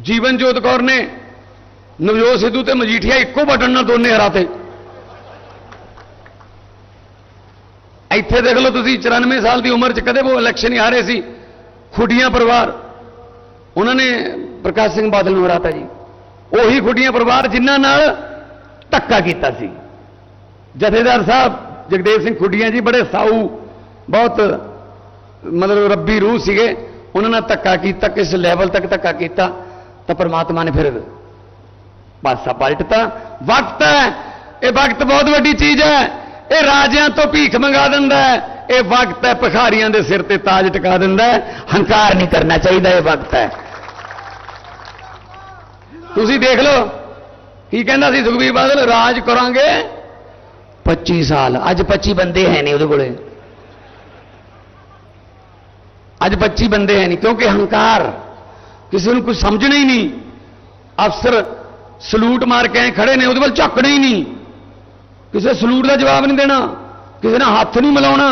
ਜੀਵਨ ਜੋਤ ਕੌਰ ਨੇ ਨਵਜੋਤ ਸਿੱਧੂ ਤੇ ਮਜੀਠੀਆ ਇੱਕੋ ਬਟਨ ਨਾਲ ਦੋਨੇ ਹਰਾਤੇ ਇੱਥੇ ਦੇਖ ਲਓ ਤੁਸੀਂ 94 ਸਾਲ ਦੀ ਉਮਰ 'ਚ ਕਦੇ ਉਹ ਇਲੈਕਸ਼ਨ ਹੀ ਹਾਰੇ ਸੀ। ਖੁੱਡੀਆਂ ਪਰਿਵਾਰ। ਉਹਨਾਂ ਨੇ ਪ੍ਰਕਾਸ਼ ਸਿੰਘ ਬਾਦਲ ਨੂੰ ਹਰਾਤਾ ਜੀ। ਉਹੀ ਖੁੱਡੀਆਂ ਪਰਿਵਾਰ ਜਿਨ੍ਹਾਂ ਨਾਲ ਧੱਕਾ ਕੀਤਾ ਸੀ। ਜਥੇਦਾਰ ਸਾਹਿਬ ਜਗਦੇਵ ਸਿੰਘ ਖੁੱਡੀਆਂ ਜੀ ਬੜੇ ਸਾਊ, ਬਹੁਤ ਮਤਲਬ ਰੱਬੀ ਰੂਹ ਸੀਗੇ। ਉਹਨਾਂ ਨਾਲ ਧੱਕਾ ਕੀਤਾ, ਕਿਸ ਲੈਵਲ ਤੱਕ ਧੱਕਾ ਕੀਤਾ। ਤਾਂ ਪ੍ਰਮਾਤਮਾ ਨੇ ਫਿਰ ਪਾਸਾ ਪਲਟਤਾ। ਵਕਤ ਹੈ। ਇਹ ਵਕਤ ਬਹੁਤ ਵੱਡੀ ਚੀਜ਼ ਹੈ। ਇਹ ਰਾਜਿਆਂ ਤੋਂ ਭੀਖ ਮੰਗਾ ਦਿੰਦਾ ਹੈ। ਇਹ ਵਕਤ ਹੈ। ਭਖਾਰੀਆਂ ਦੇ ਸਿਰ ਤੇ ਤਾਜ ਟਿਕਾ ਦਿੰਦਾ ਹੈ। ਹੰਕਾਰ ਨਹੀਂ ਕਰਨਾ ਚਾਹੀਦਾ ਇਹ ਵਕਤ ਹੈ। ਤੁਸੀਂ ਦੇਖ ਲਓ। ਕੀ ਕਹਿੰਦਾ ਸੀ ਸੁਖਬੀਰ ਬਾਦਲ? ਰਾਜ ਕਰਾਂਗੇ। 25 ਸਾਲ। ਅੱਜ 25 ਬੰਦੇ ਹੈ ਨਹੀਂ ਉਹਦੇ ਕੋਲੇ। ਅੱਜ 25 ਬੰਦੇ ਹੈ ਨਹੀਂ, ਕਿਉਂਕਿ ਹੰਕਾਰ ਕਿਸੇ ਨੂੰ ਕੁਝ ਸਮਝਣਾ ਹੀ ਨਹੀਂ ਅਫਸਰ ਸਲੂਟ ਮਾਰ ਕੇ ਐਂ ਖੜੇ ਨੇ ਉਹਦੇ ਵੱਲ ਝਾਕਣਾ ਹੀ ਨਹੀਂ ਕਿਸੇ ਸਲੂਟ ਦਾ ਜਵਾਬ ਨਹੀਂ ਦੇਣਾ ਕਿਸੇ ਨਾਲ ਹੱਥ ਨਹੀਂ ਮਿਲਾਉਣਾ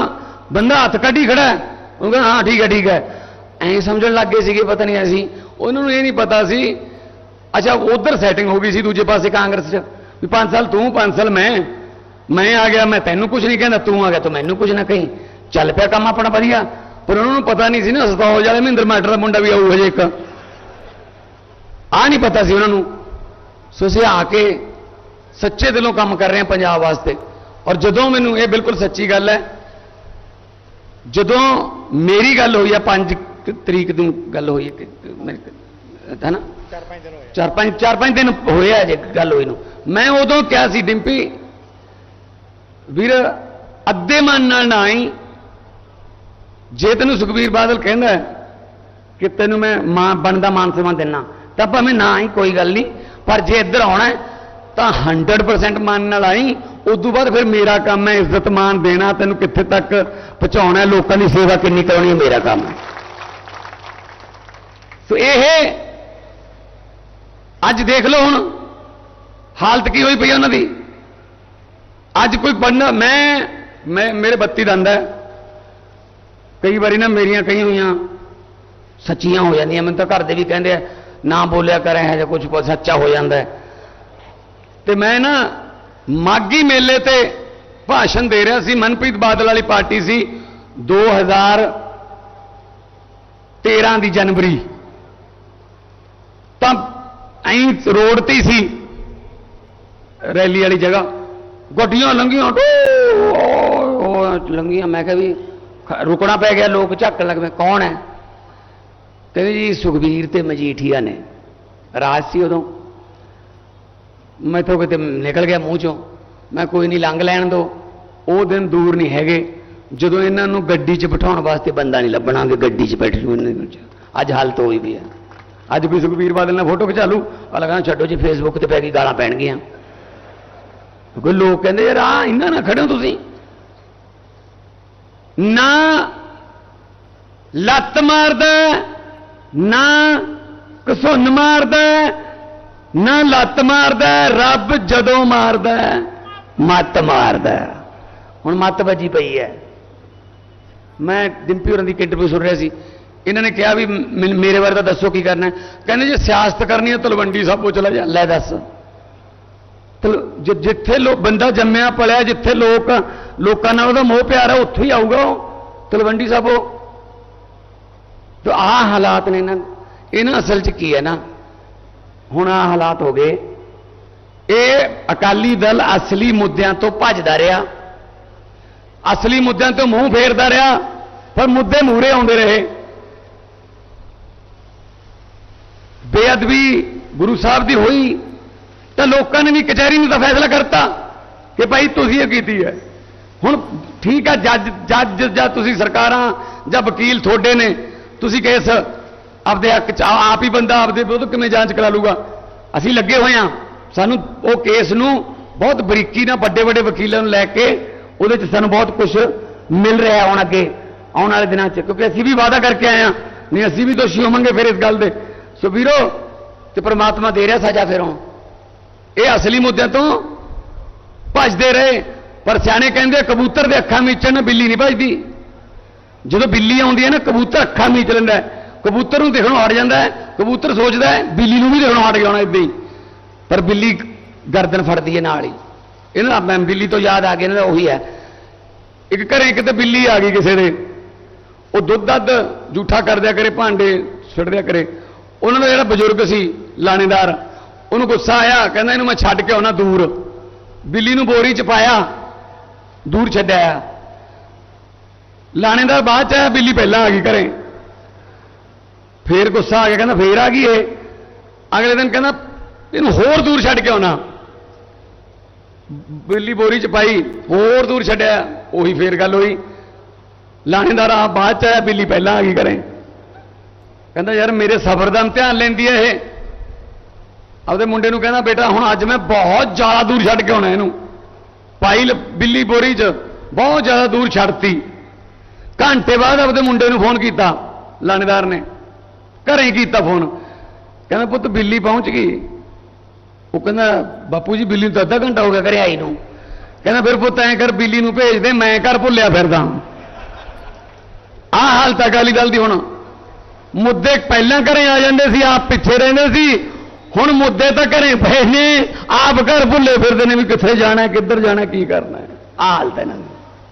ਬੰਦਾ ਹੱਥ ਕੱਢੀ ਖੜਾ ਹੈ। ਉਹ ਕਹਿੰਦਾ ਹਾਂ ਠੀਕ ਹੈ ਠੀਕ ਹੈ ਐਂ ਸਮਝਣ ਲੱਗ ਗਏ ਸੀਗੇ ਪਤਾ ਨਹੀਂ ਅਸੀਂ ਉਹਨਾਂ ਨੂੰ ਇਹ ਨਹੀਂ ਪਤਾ ਸੀ ਅੱਛਾ ਉਧਰ ਸੈਟਿੰਗ ਹੋ ਗਈ ਸੀ ਦੂਜੇ ਪਾਸੇ ਕਾਂਗਰਸ 'ਚ ਵੀ 5 ਸਾਲ ਤੂੰ 5 ਸਾਲ ਮੈਂ ਮੈਂ ਆ ਗਿਆ ਮੈਂ ਤੈਨੂੰ ਕੁਝ ਨਹੀਂ ਕਹਿੰਦਾ ਤੂੰ ਆ ਗਿਆ ਤੂੰ ਮੈਨੂੰ ਕੁਝ ਨਾ ਕਹੀਂ ਚੱਲ ਪਿਆ ਕੰਮ ਆਪਣਾ ਵਧੀਆ ਪਰ ਉਹਨਾਂ ਨੂੰ ਪਤਾ ਨਹੀਂ ਸੀ ਨਾ ਸਤੌਜ ਵਾਲੇ ਮਹਿੰਦਰ ਮਾਟਰ ਦਾ ਮੁੰਡਾ ਵੀ ਆਊ ਹਜੇ ਇੱਕ ਆ ਨਹੀਂ ਪਤਾ ਸੀ ਉਹਨਾਂ ਨੂੰ। ਸੋ ਅਸੀਂ ਆ ਕੇ ਸੱਚੇ ਦਿਲੋਂ ਕੰਮ ਕਰ ਰਹੇ ਹਾਂ ਪੰਜਾਬ ਵਾਸਤੇ। ਔਰ ਜਦੋਂ ਮੈਨੂੰ ਇਹ ਬਿਲਕੁਲ ਸੱਚੀ ਗੱਲ ਹੈ ਜਦੋਂ ਮੇਰੀ ਗੱਲ ਹੋਈ ਆ 5 ਤਰੀਕ ਨੂੰ ਗੱਲ ਹੋਈ ਹੈ ਨਾ? ਚਾਰ ਪੰਜ ਦਿਨ ਹੋਏ ਚਾਰ ਪੰਜ ਚਾਰ ਪੰਜ ਦਿਨ ਹੋਏ ਆ ਜੇ ਗੱਲ ਹੋਈ ਨੂੰ। ਮੈਂ ਉਦੋਂ ਕਿਹਾ ਸੀ ਡਿੰਪੀ ਵੀਰ ਅੱਧੇ ਮਨ ਨਾਲ ਨਾ ਆਈ। ਜੇ ਤੈਨੂੰ ਸੁਖਬੀਰ ਬਾਦਲ ਕਹਿੰਦਾ ਕਿ ਤੈਨੂੰ ਮੈਂ ਮਾਂ ਬਣਦਾ ਮਾਨ ਸਨਮਾਨ ਦੇਣਾ ਤਾਂ ਭਾਵੇਂ ਨਾ ਆਈ ਕੋਈ ਗੱਲ ਨਹੀਂ, ਪਰ ਜੇ ਇੱਧਰ ਆਉਣਾ ਤਾਂ 100% ਮਨ ਨਾਲ ਆਈ, ਉਦੋਂ ਬਾਅਦ ਫਿਰ ਮੇਰਾ ਕੰਮ ਹੈ ਇੱਜ਼ਤ ਮਾਨ ਦੇਣਾ, ਤੈਨੂੰ ਕਿੱਥੇ ਤੱਕ ਪਹੁੰਚਾਉਣਾ ਲੋਕਾਂ ਦੀ ਸੇਵਾ ਕਿੰਨੀ ਕਰਾਉਣੀ ਹੈ, ਮੇਰਾ ਕੰਮ ਹੈ। ਸੋ ਇਹ ਅੱਜ ਦੇਖ ਲਓ ਹੁਣ, ਹਾਲਤ ਕੀ ਹੋਈ ਪਈ ਉਹਨਾਂ ਦੀ। ਅੱਜ ਕੋਈ ਪੜਨਾ ਮੈਂ ਮੈਂ, ਮੇਰੇ ਬੱਤੀ ਦੰਦ ਹੈ। ਕਈ ਵਾਰੀ ਨਾ ਮੇਰੀਆਂ ਕਈ ਹੋਈਆਂ ਸੱਚੀਆਂ ਹੋ ਜਾਂਦੀਆਂ, ਮੈਨੂੰ ਤਾਂ ਘਰ ਦੇ ਵੀ ਕਹਿੰਦੇ ਆ ਨਾ ਬੋਲਿਆ ਕਰ, ਇਹ ਜਾਂ ਕੁਝ ਸੱਚਾ ਹੋ ਜਾਂਦਾ ਹੈ। ਤੇ ਮੈਂ ਨਾ ਮਾਗੀ ਮੇਲੇ ਤੇ ਭਾਸ਼ਣ ਦੇ ਰਿਹਾ ਸੀ, ਮਨਪ੍ਰੀਤ ਬਾਦਲ ਵਾਲੀ ਪਾਰਟੀ ਸੀ 2013 ਦੀ ਜਨਵਰੀ। ਤਾਂ ਐਂ ਰੋਡ ਤੇ ਸੀ, ਰੈਲੀ ਵਾਲੀ ਜਗ੍ਹਾ। ਗੱਡੀਆਂ ਲੰਘੀਆਂ, ਟੋ ਲੰਘੀਆਂ। ਮੈਂ ਕਿਹਾ ਵੀ ਰੁਕਣਾ ਪੈ ਗਿਆ, ਲੋਕ ਝੱਕਣ ਲੱਗ ਪਏ, ਕੌਣ ਹੈ? ਕਹਿੰਦੇ ਜੀ ਸੁਖਬੀਰ ਤੇ ਮਜੀਠੀਆ ਨੇ। ਰਾਜ ਸੀ ਉਦੋਂ। ਮੈਥੋਂ ਕਿਤੇ ਨਿਕਲ ਗਿਆ ਮੂੰਹ ਚੋਂ। ਮੈਂ ਕੋਈ ਨਹੀਂ, ਲੰਘ ਲੈਣ ਦੋ। ਉਹ ਦਿਨ ਦੂਰ ਨਹੀਂ ਹੈਗੇ। ਜਦੋਂ ਇਹਨਾਂ ਨੂੰ ਗੱਡੀ 'ਚ ਬਿਠਾਉਣ ਵਾਸਤੇ ਬੰਦਾ ਨਹੀਂ ਲੱਭਣਾ ਕਿ ਗੱਡੀ 'ਚ ਬੈਠ ਜੂ ਇਹਨਾਂ ਨੂੰ। ਅੱਜ ਹਾਲਤ ਹੋਈ ਵੀ ਹੈ ਅੱਜ ਵੀ ਸੁਖਬੀਰ ਬਾਦਲ ਨਾਲ ਫੋਟੋ ਖਿਚਾ ਲੂ ਆ ਲਗਾ ਛੱਡੋ ਜੀ ਫੇਸਬੁੱਕ ਤੇ ਪੈ ਗਈ ਗਾਲਾਂ ਪੈਣਗੀਆਂ। ਕੋਈ ਲੋਕ ਕਹਿੰਦੇ, ਯਾਰ ਆ ਇਹਨਾਂ ਨਾਲ ਖੜੇ ਹੋ ਤੁਸੀਂ? ਨਾ ਲੱਤ ਮਾਰਦਾ ਨਾ ਕਸੁੰਨ ਮਾਰਦਾ, ਨਾ ਲੱਤ ਮਾਰਦਾ, ਰੱਬ ਜਦੋਂ ਮਾਰਦਾ, ਮੱਤ ਮਾਰਦਾ। ਹੁਣ ਮੱਤ ਵੱਜੀ ਪਈ ਹੈ। ਮੈਂ ਡਿੰਪੀ ਹੋਰਾਂ ਦੀ ਇੱਕ ਇੰਟਰਵਿਊ ਸੁਣ ਰਿਹਾ ਸੀ। ਇਹਨਾਂ ਨੇ ਕਿਹਾ ਵੀ ਮ- ਮੇਰੇ ਬਾਰੇ ਤਾਂ ਦੱਸੋ ਕੀ ਕਰਨਾ ਕਹਿੰਦੇ ਜੇ ਸਿਆਸਤ ਕਰਨੀ ਹੈ ਤਲਵੰਡੀ ਸਾਬੋ ਚਲਾ ਜਾ, ਲੈ ਦੱਸ। ਤਲ- ਜਿੱਥੇ ਲੋਕ ਬੰਦਾ ਜੰਮਿਆ, ਪਲਿਆ, ਜਿੱਥੇ ਲੋਕ, ਲੋਕਾਂ ਨਾਲ ਉਹਦਾ ਮੋਹ ਪਿਆਰ ਹੈ ਉੱਥੇ ਹੀ ਆਊਗਾ ਉਹ। ਤਲਵੰਡੀ ਸਾਬੋ ਤੇ ਆਹ ਹਾਲਾਤ ਨੇ ਇਹਨਾਂ ਇਹਨਾਂ ਅਸਲ 'ਚ ਕੀ ਹੈ ਨਾ? ਹੁਣ ਆਹ ਹਾਲਾਤ ਹੋ ਗਏ। ਇਹ ਅਕਾਲੀ ਦਲ ਅਸਲੀ ਮੁੱਦਿਆਂ ਤੋਂ ਭੱਜਦਾ ਰਿਹਾ। ਅਸਲੀ ਮੁੱਦਿਆਂ ਤੋਂ ਮੂੰਹ ਫੇਰਦਾ ਰਿਹਾ, ਪਰ ਮੁੱਦੇ ਮੂਰੇ ਆਉਂਦੇ ਰਹੇ। ਬੇਅਦਬੀ ਗੁਰੂ ਸਾਹਿਬ ਦੀ ਹੋਈ, ਤਾਂ ਲੋਕਾਂ ਨੇ ਵੀ ਕਚਹਿਰੀ ਨੂੰ ਤਾਂ ਫੈਸਲਾ ਕਰਤਾ ਕਿ ਭਾਈ ਤੁਸੀਂ ਇਹ ਕੀਤੀ ਹੈ। ਹੁਣ ਠੀਕ ਆ, ਜੱਜ ਜੱਜ ਜਾਂ ਤੁਸੀਂ ਸਰਕਾਰਾਂ ਜਾਂ ਵਕੀਲ ਤੁਹਾਡੇ ਨੇ ਤੁਸੀਂ ਕੇਸ ਆਪਦੇ ਹੱਕ ਚ ਆਪ ਹੀ ਬੰਦਾ ਆਪਦੇ ਵਿਰੁੱਧ ਕਿਵੇਂ ਜਾਂਚ ਕਰਾ ਲੂਗਾ ਅਸੀਂ ਲੱਗੇ ਹੋਏ ਹਾਂ। ਸਾਨੂੰ ਉਹ ਕੇਸ ਨੂੰ ਬਹੁਤ ਬਰੀਕੀ ਨਾਲ ਵੱਡੇ ਵੱਡੇ ਵਕੀਲਾਂ ਨੂੰ ਲੈ ਕੇ ਉਹਦੇ ਚ ਸਾਨੂੰ ਬਹੁਤ ਕੁਝ ਮਿਲ ਰਿਹਾ ਹੁਣ ਅੱਗੇ, ਆਉਣ ਵਾਲੇ ਦਿਨਾਂ ਚ। ਕਿਉਂਕਿ ਅਸੀਂ ਵੀ ਵਾਅਦਾ ਕਰਕੇ ਆਏ ਹਾਂ। ਨਹੀਂ, ਅਸੀਂ ਵੀ ਦੋਸ਼ੀ ਹੋਵਾਂਗੇ ਫਿਰ ਇਸ ਗੱਲ ਦੇ। ਸੋ ਵੀਰੋ, ਤੇ ਪ੍ਰਮਾਤਮਾ ਦੇ ਰਿਹਾ ਸਜ਼ਾ ਫਿਰੋਂ। ਇਹ ਅਸਲੀ ਮੁੱਦਿਆਂ ਤੋਂ ਭੱਜਦੇ ਰਹੇ। ਪਰ ਸਿਆਣੇ ਕਹਿੰਦੇ ਕਬੂਤਰ ਦੇ ਅੱਖਾਂ ਮੀਚਣ ਬਿੱਲੀ ਨਹੀਂ ਭੱਜਦੀ। ਜਦੋਂ ਬਿੱਲੀ ਆਉਂਦੀ ਹੈ ਨਾ, ਕਬੂਤਰ ਅੱਖਾਂ ਮੀਚ ਲੈਂਦਾ ਕਬੂਤਰ ਨੂੰ ਦੇਖਣੋਂ ਹਟ ਜਾਂਦਾ ਕਬੂਤਰ ਸੋਚਦਾ ਬਿੱਲੀ ਨੂੰ ਵੀ ਦੇਖਣੋਂ ਹਟ ਜਾਣਾ ਇਦਾਂ ਹੀ। ਪਰ ਬਿੱਲੀ ਗਰਦਨ ਫੜਦੀ ਹੈ ਨਾਲ ਹੀ। ਇਹਨਾਂ ਦਾ ਮੈਂ ਬਿੱਲੀ ਤੋਂ ਯਾਦ ਆ ਗਿਆ ਇਹਨਾਂ ਦਾ ਉਹੀ ਹੈ। ਇੱਕ ਘਰੇ ਕਿਤੇ ਬਿੱਲੀ ਆ ਗਈ ਕਿਸੇ ਦੇ। ਉਹ ਦੁੱਧ ਦੱਧ ਜੂਠਾ ਕਰਦਿਆ ਕਰੇ, ਭਾਂਡੇ ਛੱਡ ਕਰੇ। ਉਹਨਾਂ ਦਾ ਜਿਹੜਾ ਬਜ਼ੁਰਗ ਸੀ, ਲਾਣੇਦਾਰ, ਉਹਨੂੰ ਗੁੱਸਾ ਆਇਆ, ਕਹਿੰਦਾ ਇਹਨੂੰ ਮੈਂ ਛੱਡ ਕੇ ਆਉਣਾ ਦੂਰ। ਬਿੱਲੀ ਨੂੰ ਬੋਰੀ ਚ ਪਾਇਆ, ਦੂਰ ਛੱਡਿਆ। ਲਾਣੇਦਾਰ ਬਾਅਦ ਚ ਆਇਆ, ਬਿੱਲੀ ਪਹਿਲਾਂ ਆ ਗਈ ਘਰੇ। ਫੇਰ ਗੁੱਸਾ ਆ ਗਿਆ, ਕਹਿੰਦਾ ਫੇਰ ਆ ਗਈ ਇਹ। ਅਗਲੇ ਦਿਨ ਕਹਿੰਦਾ, ਇਹਨੂੰ ਹੋਰ ਦੂਰ ਛੱਡ ਕੇ ਆਉਣਾ। ਬਿੱਲੀ ਬੋਰੀ ਚ ਪਾਈ, ਹੋਰ ਦੂਰ ਛੱਡਿਆ, ਉਹੀ ਫੇਰ ਗੱਲ ਹੋਈ। ਲਾਣੇਦਾਰ ਆ ਬਾਅਦ ਚ ਆਇਆ, ਬਿੱਲੀ ਪਹਿਲਾਂ ਆ ਗਈ ਘਰੇ। ਕਹਿੰਦਾ, ਯਾਰ ਮੇਰੇ ਸਬਰ ਦਾ ਇਮਤਿਹਾਨ ਲੈਂਦੀ ਐ ਇਹ। ਆਪਦੇ ਮੁੰਡੇ ਨੂੰ ਕਹਿੰਦਾ, ਬੇਟਾ, ਹੁਣ ਅੱਜ ਮੈਂ ਬਹੁਤ ਜ਼ਿਆਦਾ ਦੂਰ ਛੱਡ ਕੇ ਆਉਣਾ ਇਹਨੂੰ। ਪਾਈ ਬਿੱਲੀ ਬੋਰੀ 'ਚ, ਬਹੁਤ ਜ਼ਿਆਦਾ ਦੂਰ ਛੱਡਤੀ। ਘੰਟੇ ਬਾਅਦ ਆਪਦੇ ਮੁੰਡੇ ਨੂੰ ਫੋਨ ਕੀਤਾ, ਲਾਣੇਦਾਰ ਨੇ। ਘਰੇ ਹੀ ਕੀਤਾ ਫੋਨ। ਕਹਿੰਦਾ, ਪੁੱਤ, ਬਿੱਲੀ ਪਹੁੰਚ ਗਈ। ਉਹ ਕਹਿੰਦਾ, ਬਾਪੂ ਜੀ, ਬਿੱਲੀ ਨੂੰ ਤਾਂ ਅੱਧਾ ਘੰਟਾ ਹੋ ਗਿਆ ਘਰੇ ਆਈ ਨੂੰ। ਕਹਿੰਦਾ, ਫਿਰ ਪੁੱਤ, ਐਂ ਕਰ, ਬਿੱਲੀ ਨੂੰ ਭੇਜ ਦੇ, ਮੈਂ ਘਰ ਭੁੱਲਿਆ ਫਿਰਦਾ। ਆਹ ਹਾਲਤ ਅਕਾਲੀ ਦਲ ਦੀ ਹੁਣ। ਮੁੱਦੇ ਪਹਿਲਾਂ ਘਰੇ ਆ ਜਾਂਦੇ ਸੀ, ਆਪ ਪਿੱਛੇ ਰਹਿੰਦੇ ਸੀ। ਹੁਣ ਮੁੱਦੇ ਤਾਂ ਘਰੇ ਪਏ ਨੇ, ਆਪ ਘਰ ਭੁੱਲੇ ਫਿਰਦੇ ਨੇ ਵੀ ਕਿੱਥੇ ਜਾਣਾ, ਕਿੱਧਰ ਜਾਣਾ, ਕੀ ਕਰਨਾ। ਹੈ ਆਹ ਹਾਲਤ ਹੈ ਇਹਨਾਂ ਦੀ।